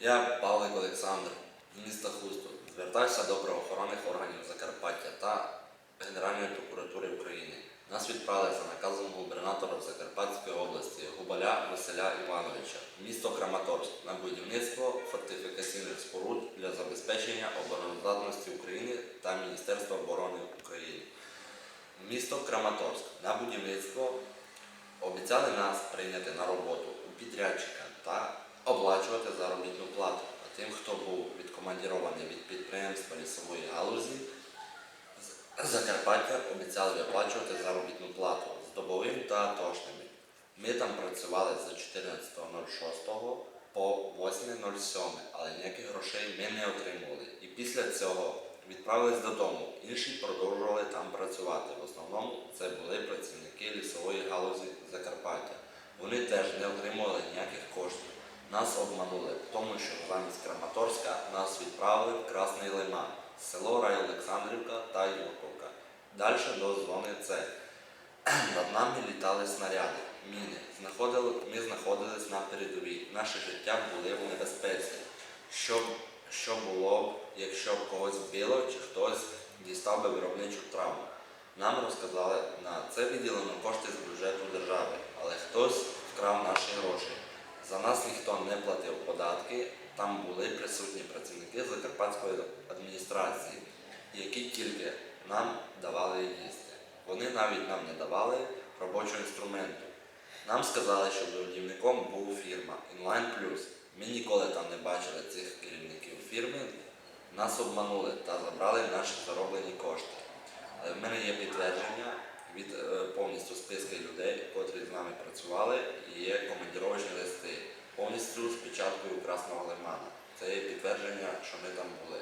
Я Павлик Олександр, міста Хусту. Звертаюся до правоохоронних органів Закарпаття та Генеральної прокуратури України. Нас відправили за наказом губернатора Закарпатської області Губаля Василя Івановича місто Краматорськ на будівництво фортифікаційних споруд для забезпечення обороноздатності України та Міністерства оборони України. Місто Краматорськ на будівництво обіцяли нас прийняти на роботу у підрядчика та оплачувати заробітну плату. А тим, хто був відкомандірований від підприємства лісової галузі, Закарпаття обіцяли виплачувати заробітну плату з добовим та атошними. Ми там працювали з 14.06 по 8.07, але ніяких грошей ми не отримували. І після цього відправились додому. Інші продовжували там працювати. В основному це були працівники лісової галузі Закарпаття. Вони теж не отримували ніяких коштів. Нас обманули тому, що замість Краматорська нас відправили в Красний Лиман, село Рай Олександрівка та Юрковка. Далі до зони С. Над нами літали снаряди, міни. Знаходили, ми знаходились на передовій. Наше життя були в небезпеці. Що, що було б, якщо б когось вбило чи хтось дістав би виробничу травму? Нам розказали, на це виділено кошти з бюджету держави, але хтось вкрав наші гроші. За нас ніхто не платив податки, там були присутні працівники Закарпатської адміністрації, які тільки нам давали їсти. Вони навіть нам не давали робочого інструменту. Нам сказали, що будівником був фірма Inline Plus. Ми ніколи там не бачили цих керівників фірми. Нас обманули та забрали наші зароблені кошти. Але в мене є підтвердження від е, повністю списки людей, котрі з нами працювали, і є командіровочні повністю з печаткою Красного Лимана. Це є підтвердження, що ми там були.